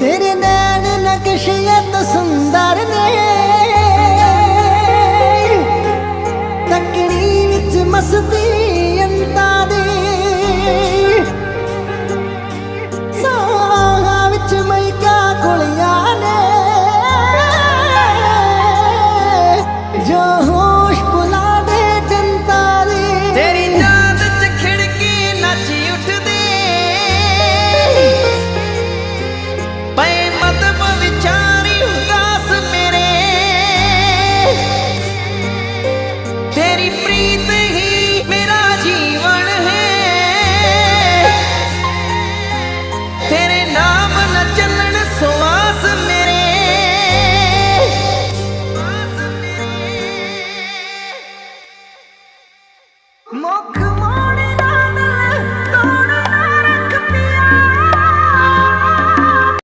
ਤੇਰੇ ਨੈਣ ਨਕਸ਼ੀਅਤ ਸੁੰਦਰ ਨੇ। ਤਕੜੀ ਵਿੱਚ ਮਸਤੀ ਤੇਰੀ ਪ੍ਰੀਤ ਹੀ ਮੇਰਾ ਜੀਵਨ ਹੈ। ਤੇਰੇ ਨਾਮ ਨਾ ਚੱਲਣ ਸਵਾਸ ਮੇਰੇ। ਮੋਕ